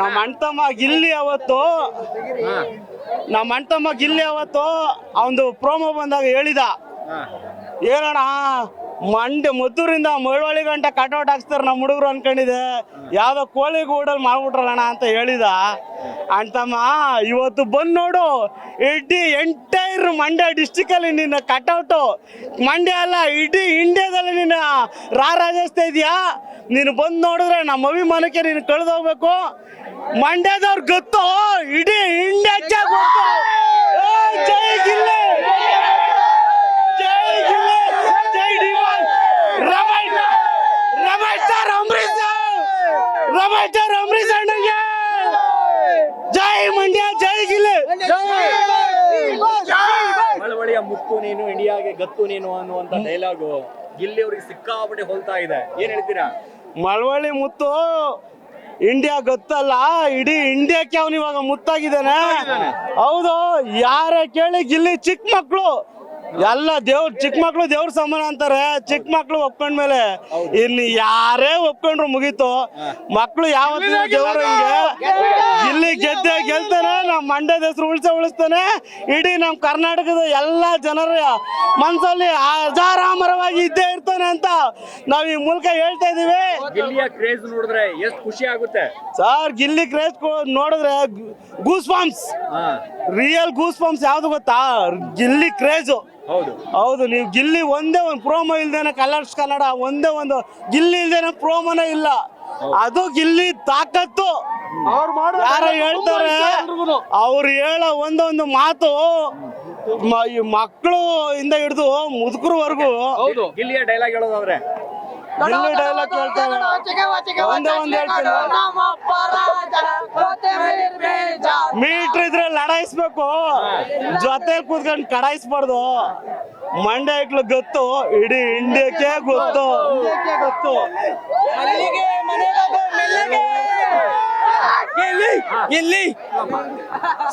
ನಮ್ಮ ಅಣ್ತಮ್ಮ ಗಿಲ್ಲಿ ಅವತ್ತು ನಮ್ಮ ಅಣ್ತಮ್ಮ ಗಿಲ್ಲಿ ಅವತ್ತು ಅವನು ಪ್ರೋಮೋ ಬಂದಾಗ ಹೇಳಿದ. ಏನಣ್ಣ ಮಂಡ್ಯ ಮದ್ದೂರಿಂದ ಮಳವಳ್ಳಿ ಗಂಟ ಕಟೌಟ್ ಹಾಕ್ಸ್ತಾರೆ ನಮ್ಮ ಹುಡುಗರು ಅನ್ಕೊಂಡಿದೆ. ಯಾವ್ದೋ ಕೋಳಿ ಗೂಡಲ್ಲಿ ಮಾಡ್ಬಿಟ್ರಲ್ಲಣ್ಣ ಅಂತ ಹೇಳಿದ. ಅಣ್ತಮ್ಮ ಇವತ್ತು ಬಂದು ನೋಡು ಇಡೀ ಎಂಟೈರ್ ಮಂಡ್ಯ ಡಿಸ್ಟಿಕಲ್ಲಿ ನಿನ್ನ ಕಟೌಟು. ಮಂಡ್ಯ ಅಲ್ಲ ಇಡೀ ಇಂಡಿಯಾದಲ್ಲಿ ನಿನ್ನ ರಾರಾಜಿಸ್ತಾ ಇದೀಯಾ? ನೀನು ಬಂದು ನೋಡಿದ್ರೆ ನಮ್ಮ ಅಭಿಮಾನಕ್ಕೆ ನೀನು ಕಳೆದೋಗ್ಬೇಕು. ಮಂಡ್ಯದವ್ರ ಗೊತ್ತು. ಇಡೀ ಇಂಡಿಯಾ ಗೊತ್ತು. ಜೈ ಜೈ ರಮೇಶ್ ರಮೇಶ್ ರಮೇಶ್ ಜೈ ಮಂಡ್ಯ, ಜೈ ಮುತ್ತು ನೀನು ಇಂಡಿಯಾಗೆ ಗತ್ತು ನೀನು ಅನ್ನುವಂತ ಡೈಲಾಗು ಇಲ್ಲಿ ಅವ್ರಿಗೆ ಸಿಕ್ಕಾಪಟ್ಟೆ ಹೋಲ್ತಾ ಇದೆ. ಏನ್ ಹೇಳ್ತೀರಾ? ಮಳವಳ್ಳಿ ಮುತ್ತು ಇಂಡಿಯಾ ಗೊತ್ತಲ್ಲ? ಇಡೀ ಇಂಡಿಯಾಕ್ಕೆ ಅವನು ಇವಾಗ ಮುತ್ತಾಗಿದ್ದಾನೆ. ಹೌದು ಯಾರೇ ಕೇಳಿ ಇಲ್ಲಿ ಚಿಕ್ಕ ಮಕ್ಕಳು ಎಲ್ಲ ದೇವ್ರ ಚಿಕ್ಕ ಮಕ್ಳು ದೇವ್ರ ಸಮಾನ ಅಂತಾರೆ. ಚಿಕ್ಕ ಮಕ್ಳು ಒಪ್ಕೊಂಡ್ಮೇಲೆ ಇನ್ನು ಯಾರೇ ಒಪ್ಕೊಂಡ್ರು ಮುಗೀತು. ಮಕ್ಳು ಯಾವತ್ತಿನ ದೇವ್ರಂಗೆ ಇಲ್ಲಿ ಗೆದ್ದೆ ಗೆಲ್ತಾನೆ ನಮ್ಮ ಮಂಡ್ಯದ ಹೆಸರು ಉಳಿಸ ಉಳಿಸ್ತಾನೆ. ಇಡೀ ನಮ್ಮ ಕರ್ನಾಟಕದ ಎಲ್ಲ ಜನರ ಮನಸ್ಸಲ್ಲಿ ಅಜಾರಾಮರವಾಗಿ ಇದ್ದೇ ಇರ್ತಾನೆ ಅಂತ ನಾವು ಈ ಮೂಲಕ ಹೇಳ್ತಾ ಇದೀವಿ. ಗಿಲ್ಲಿಯ ಕ್ರೇಜ್ ನೋಡಿದ್ರೆ ಎಷ್ಟು ಖುಷಿ ಆಗುತ್ತೆ. ಸರ್ ಗಿಲ್ಲಿ ಕ್ರೇಜ್ ನೋಡಿದ್ರೆ goosebumps real goosebumps ಯಾವ್ದು ಗೊತ್ತಾ? ಗಿಲ್ಲಿ ಕ್ರೇಜು. ಹೌದು. ಹೌದು ನೀವು ಗಿಲ್ಲಿ ಒಂದೇ ಒಂದು ಪ್ರೋಮೋ ಇಲ್ದೇನೆ ಕಲರ್ಸ್ ಕನ್ನಡ ಒಂದೇ ಒಂದು ಗಿಲ್ಲಿ ಇಲ್ದೇನೆ ಪ್ರೋಮೋನ ಇಲ್ಲ. ಅದು ಗಿಲ್ಲಿ ತಾಕತ್ತು. ಯಾರ ಹೇಳ್ತಾರೆ ಅವ್ರು ಹೇಳೋ ಒಂದೊಂದು ಮಾತು ಮ- ಈ ಮಕ್ಕಳು ಇಂದ ಹಿಡಿದು ಮುದುಕರವರೆಗೂ ಗಿಲ್ಲಿಯ ಡೈಲಾಗ್ ಹೇಳೋದಾದ್ರೆ ಗಿಲ್ಲಿ ಡೈಲಾಗ್ ಹೇಳ್ತಾರೆ ಒಂದೇ ಒಂದು ಹೇಳ್ತೀನಿ. ಲಡಾಯಿಸ್ಬೇಕು ಜೊತೆ ಕೂತ್ಕೊಂಡು ಕಡಾಯಿಸ್ಬಾರ್ದು. ಮಂಡ್ಯ ಇಕ್ಳು ಗೊತ್ತು ಇಡೀ ಇಂಡಿಯಾಕ್ಕೆ ಗೊತ್ತು. ಗೊತ್ತು. ಗಿಲ್ಲಿ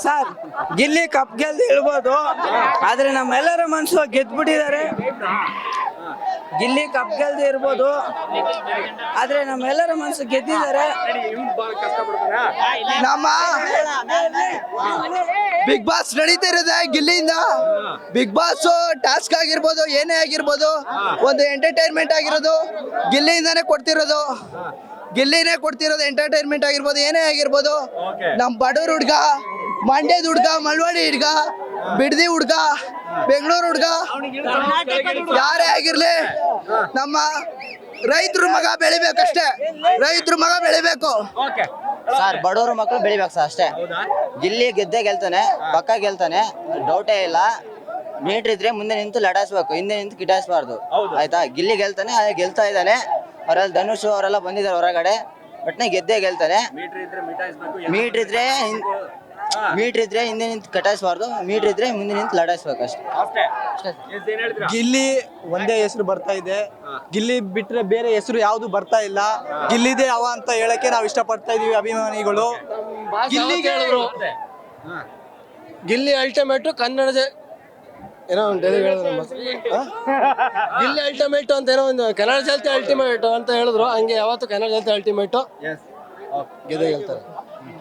ಸರ್ ಗಿಲ್ಲಿ ಕಪ್ ಗೆಲ್ದು ಹೇಳ್ಬೋದು ಆದ್ರೆ ನಮ್ಮೆಲ್ಲರ ಮನ್ಸು ಗೆದ್ಬಿಟ್ಟಿದ್ದಾರೆ. ಗಿಲ್ಲಿ ಕಪ್ ಗೆಲ್ದೇ ಇರ್ಬೋದು. ಆದ್ರೆ ನಮ್ಮೆಲ್ಲರ ಮನಸ್ಸು ಗೆದ್ದಿದ್ದಾರೆ. ನಮ್ಮ ಬಿಗ್ ಬಾಸ್ ನಡೀತಾ ಇರೋದೆ ಗಿಲ್ಲಿಯಿಂದ. ಬಿಗ್ ಬಾಸ್ ಟಾಸ್ಕ್ ಆಗಿರ್ಬೋದು ಏನೇ ಆಗಿರ್ಬೋದು ಒಂದು ಎಂಟರ್ಟೈನ್ಮೆಂಟ್ ಆಗಿರೋದು ಗಿಲ್ಲಿಯಿಂದಾನೇ ಕೊಡ್ತಿರೋದು. ಗಿಲ್ಲಿನೇ ಕೊಡ್ತಿರೋದು ಎಂಟರ್ಟೈನ್ಮೆಂಟ್ ಆಗಿರ್ಬೋದು ಏನೇ ಆಗಿರ್ಬೋದು. ನಮ್ಮ ಬಡವ್ರ ಹುಡ್ಗ ಮಂಡ್ಯದ ಹುಡ್ಗ ಮಳವಳ್ಳಿ ಹುಡ್ಗ ಬಿಡದಿ ಹುಡ್ಗ ಬೆಂಗಳೂರು ಹುಡ್ಗ. ಯಾರೇ ಆಗಿರ್ಲಿ ನಮ್ಮ ರೈತರ ಮಗ ಬೆಳಿಬೇಕಷ್ಟೇ. ರೈತರ ಮಗ ಬೆಳಿಬೇಕು. ಓಕೆ. ಸರ್ ಬಡವರು ಮಕ್ಕಳು ಬೆಳಿಬೇಕು ಸರ್ ಅಷ್ಟೇ. ಗಿಲ್ಲಿ ಗೆದ್ದೆ ಗೆಲ್ತಾನೆ ಪಕ್ಕ ಗೆಲ್ತಾನೆ ಡೌಟೇ ಇಲ್ಲ. ಮೀಟ್ರ್ ಇದ್ರೆ ಮುಂದೆ ನಿಂತು ಲಡಾಯಿಸ್ಬೇಕು ಹಿಂದೆ ನಿಂತು ಕಿಟಾಯಿಸ್ಬಾರ್ದು. ಆಯ್ತಾ? ಗಿಲ್ಲಿ ಗೆಲ್ತಾನೆ ಅದೇ ಗೆಲ್ತಾ ಇದ್ದಾನೆ. ಅವರೆಲ್ಲ ಧನುಷ್ ಅವರೆಲ್ಲ ಬಂದಿದ್ದಾರೆ ಹೊರಗಡೆ. ಒಟ್ನೆ ಗೆದ್ದೆ ಗೆಲ್ತಾನೆ. ಮೀಟರ್ ಇದ್ರೆ ಮೀಟ್ರ್ ಇದ್ರೆ ಹಿಂದೆ ನಿಂತು ಕಟಾಯಿಸಬಾರ್ದು ಮೀಟ್ರ್ ಇದ್ರೆ ಮುಂದೆ ನಿಂತು ಲಡಾಯಿಸ್ಬೇಕು ಅಷ್ಟೇ. ಅಷ್ಟೇ ಎಸ್ ಏನ್ ಹೇಳ್ತೀರಾ? ಗಿಲ್ಲಿ ಒಂದೇ ಹೆಸರು ಬರ್ತಾ ಇದೆ. ಗಿಲ್ಲಿ ಬಿಟ್ರೆ ಬೇರೆ ಹೆಸರು ಯಾವ್ದು ಬರ್ತಾ ಇಲ್ಲ. ಗಿಲ್ಲಿದೆ ಅವ ಅಂತ ಹೇಳಕ್ಕೆ ನಾವು ಇಷ್ಟಪಡ್ತಾ ಇದೀವಿ ಅಭಿಮಾನಿಗಳು. ಗಿಲ್ಲಿಗೆ ಹೇಳಿದ್ರು ಗಿಲ್ಲಿ ಅಲ್ಟಿಮೇಟ್ ಕನ್ನಡದ ಏನೋ ಒಂದು ಹೇಳಿದ್ರು ನಮ್ಮ ಹ? ಗಿಲ್ಲಿ ಅಲ್ಟಿಮೇಟ್ ಅಂತ ಏನೋ ಒಂದು ಕನ್ನಡ ಜಲ್ತಿ ಅಲ್ಟಿಮೇಟ್ ಅಂತ ಹೇಳಿದ್ರು. ಹಂಗೆ ಯಾವತ್ತು ಕನ್ನಡ ಜಲ್ತಿ ಅಲ್ಟಿಮೇಟ್ ಗೆದ್ದೇ ಗೆದ್ದೆ ಗೆಲ್ತಾರೆ.